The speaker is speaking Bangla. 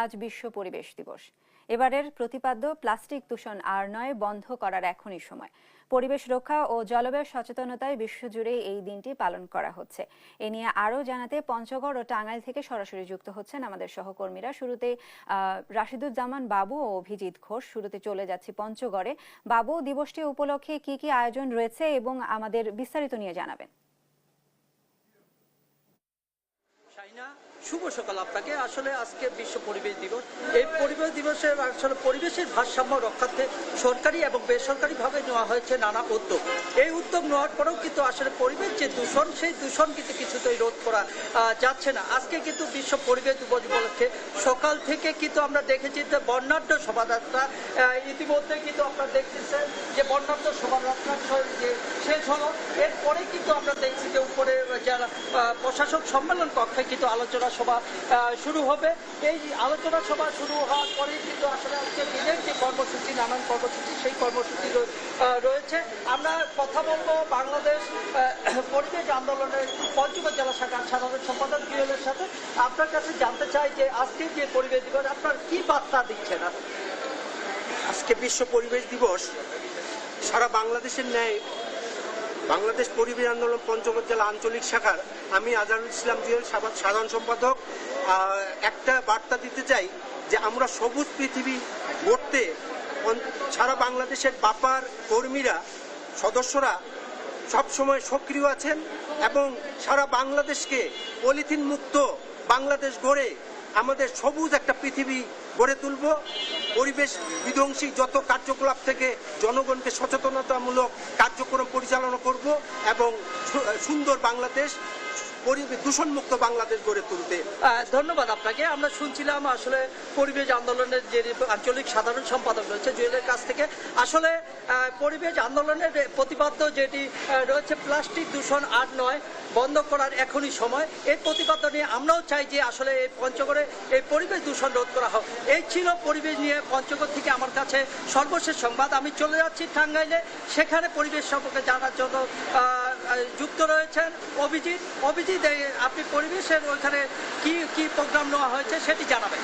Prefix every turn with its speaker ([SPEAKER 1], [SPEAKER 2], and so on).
[SPEAKER 1] আজ বিশ্ব পরিবেশ দিবস। এবারের প্রতিপাদ্য প্লাস্টিক দূষণ আর নয় বন্ধ করার এখনই সময়। পরিবেশ রক্ষা ও জলবায়ু সচেতনতায় বিশ্বজুড়ে এই দিনটি পালন করা হচ্ছে। এ নিয়ে আরও জানাতে পঞ্চগড় ও টাঙ্গাইল থেকে সরাসরি যুক্ত হচ্ছেন আমাদের সহকর্মীরা। শুরুতে রাশিদুজ্জামান বাবু ও অভিজিৎ ঘোষ। শুরুতে চলে যাচ্ছি পঞ্চগড়ে। বাবু, দিবসটি উপলক্ষে কি কি আয়োজন রয়েছে এবং আমাদের বিস্তারিত নিয়ে জানাবেন।
[SPEAKER 2] শুভ সকাল আপনাকে। আসলে আজকে বিশ্ব পরিবেশ দিবস। এই পরিবেশ দিবসে আসলে পরিবেশের ভারসাম্য রক্ষার্থে সরকারি এবং বেসরকারিভাবে নেওয়া হয়েছে নানা উদ্যোগ। এই উদ্যোগ নেওয়ার পরেও কিন্তু আসলে পরিবেশ যে দূষণ, সেই দূষণ কিন্তু কিছুতেই রোধ করা যাচ্ছে না। আজকে কিন্তু বিশ্ব পরিবেশ দিবস উপলক্ষে সকাল থেকে কিন্তু আমরা দেখেছি যে বর্ণাঢ্য শোভাযাত্রা ইতিমধ্যে কিন্তু আপনারা দেখতেছেন যে বর্ণাঢ্য শোভাযাত্রা যে শেষ হলো। এরপরে কিন্তু আমরা দেখছি যে উপরে যারা প্রশাসক সম্মেলন কক্ষে কিন্তু আলোচনা সভা শুরু হবে। এই আলোচনা সভা শুরু হওয়ার পরেই কিন্তু আসলে আজকে দিনের যে কর্মসূচি, নানান কর্মসূচি, সেই কর্মসূচি রয়েছে। আমরা কথা বলব বাংলাদেশ পরিবেশ আন্দোলনের পঞ্চগড় জেলা শাখার সাধারণ সম্পাদক জুয়েলের সাথে। আপনার কাছে জানতে চাই যে আজকে যে পরিবেশ দিবস, আপনার কি বার্তা দিচ্ছেন?
[SPEAKER 3] আজকে বিশ্ব পরিবেশ দিবস সারা বাংলাদেশের ন্যায় বাংলাদেশ পরিবেশ আন্দোলন পঞ্চগড় জেলা আঞ্চলিক শাখার আমি আজহারুল ইসলাম জুয়েল সাধারণ সম্পাদক। একটা বার্তা দিতে চাই যে আমরা সবুজ পৃথিবী গড়তে সারা বাংলাদেশের বাপার কর্মীরা, সদস্যরা সবসময় সক্রিয় আছেন এবং সারা বাংলাদেশকে পলিথিন মুক্ত বাংলাদেশ গড়ে আমাদের সবুজ একটা পৃথিবী গড়ে তুলব। পরিবেশ বিধ্বংসী যত কার্যকলাপ থেকে জনগণকে সচেতনতামূলক কার্যক্রম পরিচালনা করব এবং সুন্দর বাংলাদেশ পরিবেশ দূষণমুক্ত বাংলাদেশ গড়ে তুলতে।
[SPEAKER 2] ধন্যবাদ আপনাকে। আমরা শুনছিলাম আসলে পরিবেশ আন্দোলনের যে আঞ্চলিক সাধারণ সম্পাদক রয়েছে জুয়েলের কাছ থেকে, আসলে পরিবেশ আন্দোলনের প্রতিপাদ্য যেটি রয়েছে প্লাস্টিক দূষণ আর নয়, বন্ধ করার এখনই সময়। এই প্রতিপাদ্য নিয়ে আমরাও চাই যে আসলে এই পঞ্চগড়ে এই পরিবেশ দূষণ রোধ করা হোক। এই ছিল পরিবেশ নিয়ে পঞ্চগড় থেকে আমার কাছে সর্বশেষ সংবাদ। আমি চলে যাচ্ছি টাঙ্গাইলে। সেখানে পরিবেশ সম্পর্কে জানার জন্য যুক্ত রয়েছেন অভিজিৎ। অভিজিৎ আপনি পরিবেশের ওইখানে কি কি প্রোগ্রাম নেওয়া হয়েছে সেটি জানাবেন।